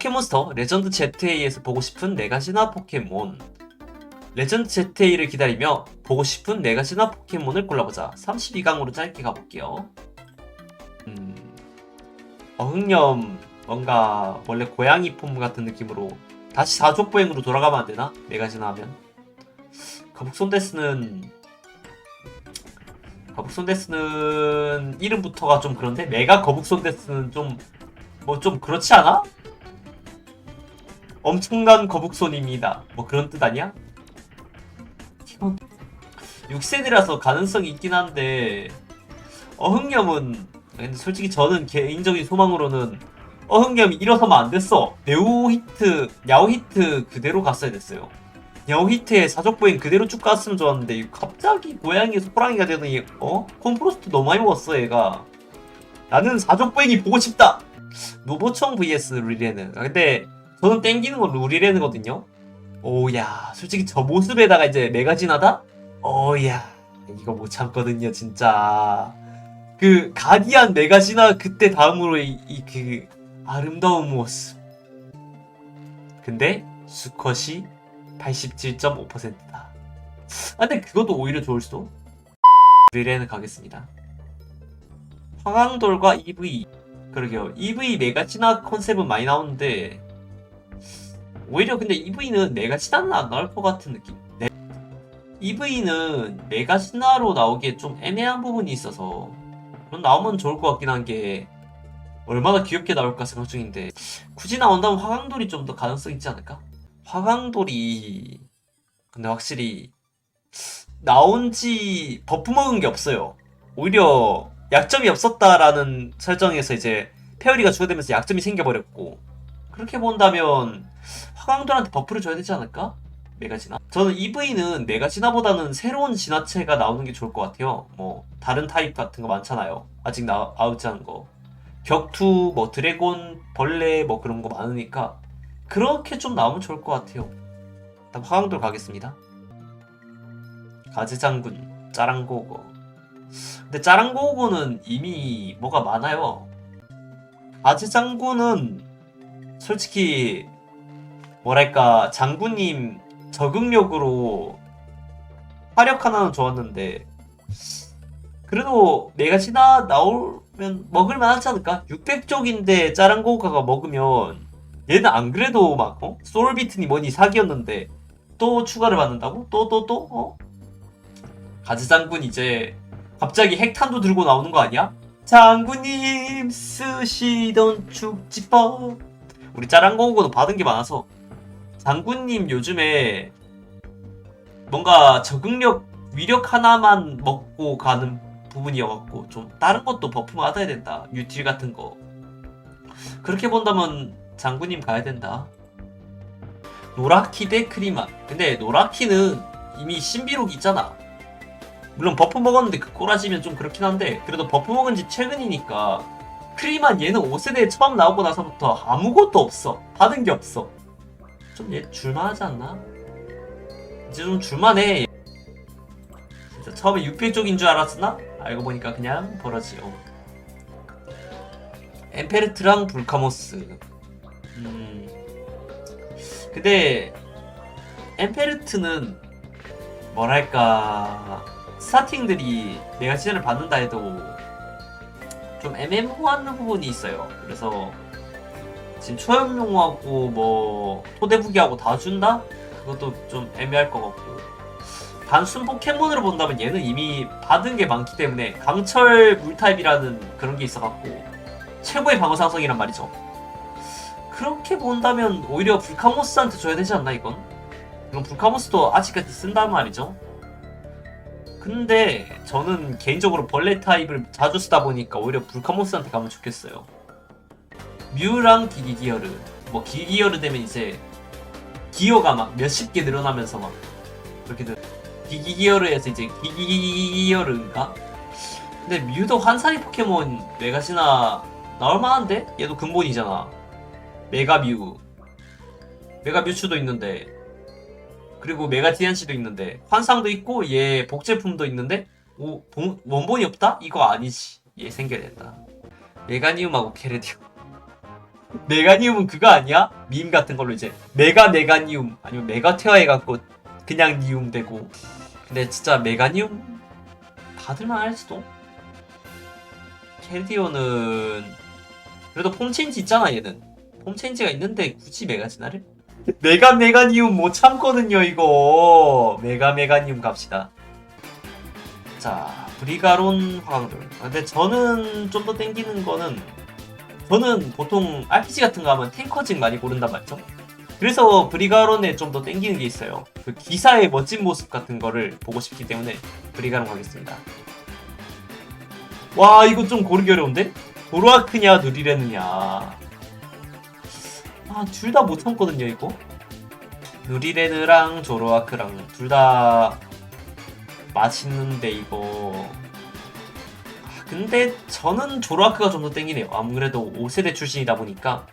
포켓몬스터 레전드 ZA에서 보고 싶은 네가시나 포켓몬. 레전드 ZA를 기다리며 보고 싶은 네가시나 포켓몬을 골라보자. 32강으로 짧게 가볼게요. 음... 어흥염. 뭔가 원래 고양이 폼 같은 느낌으로 다시 사족보행으로 돌아가면 안 되나? 네가시나 하면. 거북손데스는 거북손데스는 이름부터가 좀 그런데? 메가 거북손데스는 좀 뭐좀 그렇지 않아? 엄청난 거북손입니다. 뭐 그런 뜻 아니야? 6세대라서 가능성이 있긴 한데 어흥염은 근데 솔직히 저는 개인적인 소망으로는 어흥염이 일어서면 안 됐어. 네오 히트, 야오 히트 그대로 갔어야 됐어요. 야오 히트에 사족보행 그대로 쭉 갔으면 좋았는데 갑자기 고양이에서 호랑이가 되더니 어? 콤프로스트 너무 많이 먹었어 얘가. 나는 사족보행이 보고 싶다. 노보청 vs 루리레는. 아, 근데 저는 땡기는 건 루리레는거든요. 오야, 솔직히 저 모습에다가 이제 메가진하다? 오야, 이거 못 참거든요, 진짜. 그 가디안 메가진하 그때 다음으로 이그 아름다운 모습. 근데 수컷이 87.5%다. 아, 근데 그것도 오히려 좋을 수도. 루리레는 가겠습니다. 황황돌과 EV. 그러게요. EV 메가치나 컨셉은 많이 나오는데 오히려 근데 EV는 메가치나는 안 나올 것 같은 느낌. 네. EV는 메가치나로 나오기에 좀 애매한 부분이 있어서 그럼 나오면 좋을 것 같긴 한 게 얼마나 귀엽게 나올까 생각 중인데 굳이 나온다면 화강돌이 좀 더 가능성 있지 않을까? 화강돌이 근데 확실히 나온 지 버프 먹은 게 없어요. 오히려 약점이 없었다라는 설정에서 이제 페어리가 추가되면서 약점이 생겨버렸고 그렇게 본다면 화강돌한테 버프를 줘야 되지 않을까? 메가지나? 저는 EV는 메가지나보다는 새로운 진화체가 나오는 게 좋을 것 같아요. 뭐 다른 타입 같은 거 많잖아요. 아직 나 아웃지 않은 거. 격투, 뭐 드래곤, 벌레 뭐 그런 거 많으니까 그렇게 좀 나오면 좋을 것 같아요. 일단 화강돌 가겠습니다. 가지장군, 짜랑고거. 근데 짜랑고고는 이미 뭐가 많아요. 아지장군은 솔직히 뭐랄까 장군님 적응력으로 화력 하나는 좋았는데 그래도 내가 지나 나오면 먹을만 하지 않을까? 600쪽인데 짜랑고가가 먹으면 얘는 안 그래도 막 어? 솔비트니 뭐니 사기였는데 또 추가를 받는다고? 또 또 또? 어? 가지장군 이제 갑자기 핵탄도 들고 나오는 거 아니야? 장군님 쓰시던 축지법 우리 짜랑고고도 받은 게 많아서 장군님 요즘에 뭔가 적응력 위력 하나만 먹고 가는 부분이어갖고 좀 다른 것도 버프 받아야 된다. 뮤틸 같은 거. 그렇게 본다면 장군님 가야 된다. 노라키 대 크리만 근데 노라키는 이미 신비록 있잖아. 물론 버프 먹었는데 그 꼬라지면 좀 그렇긴 한데 그래도 버프 먹은 지 최근이니까 크리만 얘는 5세대에 처음 나오고 나서부터 아무것도 없어. 받은 게 없어. 좀 얘 줄만 하지 않나? 이제 좀 줄만해. 진짜 처음에 600쪽인 줄 알았으나 알고 보니까 그냥 버러지요 엠페르트랑 불카모스. 음. 근데 엠페르트는 뭐랄까 스타팅들이 내가 시즌을 받는다 해도 좀 애매모호한 부분이 있어요. 그래서 지금 초연용하고 뭐 토대부기하고 다 준다? 그것도 좀 애매할 것 같고 단순 포켓몬으로 본다면 얘는 이미 받은 게 많기 때문에 강철 물타입이라는 그런 게 있어갖고 최고의 방어 상성이란 말이죠. 그렇게 본다면 오히려 불카모스한테 줘야 되지 않나 이건? 그럼 불카모스도 아직까지 쓴단 말이죠. 근데 저는 개인적으로 벌레 타입을 자주 쓰다 보니까 오히려 불카모스한테 가면 좋겠어요. 뮤랑 기기기어르. 뭐 기기기어르 되면 이제 기어가 막 몇십 개 늘어나면서 막 그렇게 돼. 기기기어르에서 이제 기기기어르인가? 근데 뮤도 환상의 포켓몬 메가시나 나올만한데? 얘도 근본이잖아. 메가뮤. 메가뮤츠도 있는데 그리고 메가티안시도 있는데 환상도 있고 얘 복제품도 있는데 오 본- 원본이 없다? 이거 아니지. 얘 생겨야 된다. 메가니움하고 케레디움. 메가니움은 그거 아니야? 밈 같은 걸로 이제. 메가 메가니움. 아니면 메가테어 해갖고 그냥 니움 되고. 근데 진짜 메가니움? 받을만 할지도? 캐디오는 그래도 폼체인지 있잖아 얘는. 폼체인지가 있는데 굳이 메가지나를? 메가 메가니움 못 참거든요 이거. 메가 메가니움 갑시다. 자 브리가론 화강돌 아, 근데 저는 좀 더 땡기는 거는 저는 보통 RPG 같은 거 하면 탱커직 많이 고른단 말이죠. 그래서 브리가론에 좀 더 땡기는 게 있어요. 그 기사의 멋진 모습 같은 거를 보고 싶기 때문에 브리가론 가겠습니다. 와 이거 좀 고르기 어려운데? 도로아크냐 누리레느냐 아 둘 다 못 참거든요 이거. 누리레드랑 조로아크랑 둘 다 맛있는데 이거. 아, 근데 저는 조로아크가 좀 더 땡기네요. 아무래도 5세대 출신이다 보니까.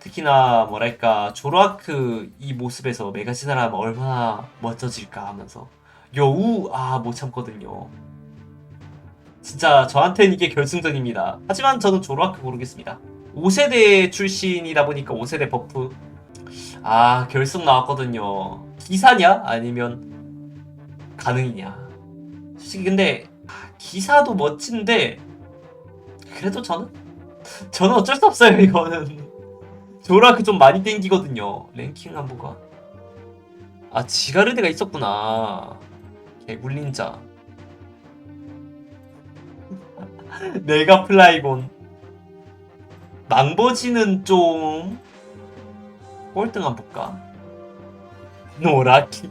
특히나 뭐랄까 조로아크 이 모습에서 메가시나라 하면 얼마나 멋져질까 하면서. 여우 아 못 참거든요. 진짜 저한테는 이게 결승전입니다. 하지만 저는 조로아크 고르겠습니다 5세대 출신이다 보니까 5세대 버프? 아 결승 나왔거든요. 기사냐? 아니면 가능이냐? 솔직히 근데 아, 기사도 멋진데 그래도 저는 저는 어쩔 수 없어요 이거는. 조라크 좀 많이 땡기거든요 랭킹 한번 가. 아 지가르데가 있었구나. 개굴린자. 내가 플라이곤 망버지는 좀 꼴등 한번 볼까? 노라키